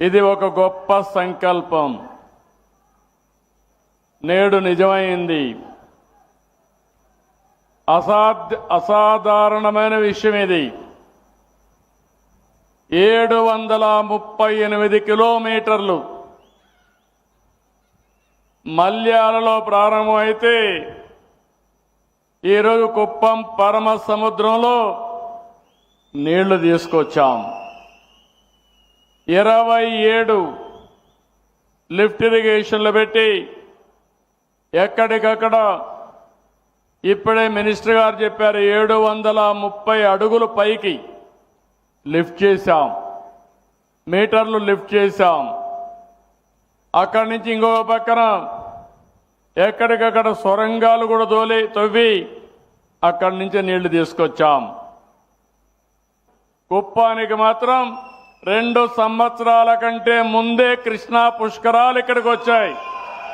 ఇది ఒక గొప్ప సంకల్పం. నేడు నిజమైంది. అసాధ్య అసాధారణమైన విషయం ఇది. ఏడు వందల ముప్పై ఎనిమిది కిలోమీటర్లు. మల్యాలలో ప్రారంభమైతే ఈరోజు కుప్పం పరమ సముద్రంలో నీళ్ళు తీసుకొచ్చాం. ఇరవై ఏడు లిఫ్ట్ ఇరిగేషన్లు పెట్టి ఎక్కడికక్కడ ఇప్పుడే మినిస్టర్ గారు చెప్పారు ఏడు వందల ముప్పై అడుగులు పైకి లిఫ్ట్ చేశాం. మీటర్లు లిఫ్ట్ చేశాం. అక్కడి నుంచి ఇంకో పక్కన ఎక్కడికక్కడ సొరంగాలు కూడా తోలి తవ్వి అక్కడి నుంచి నీళ్ళు తీసుకొచ్చాం. కుప్పానికి మాత్రం రెండు సంవత్సరాల కంటే ముందే కృష్ణా పుష్కరాలు ఇక్కడికి వచ్చాయి.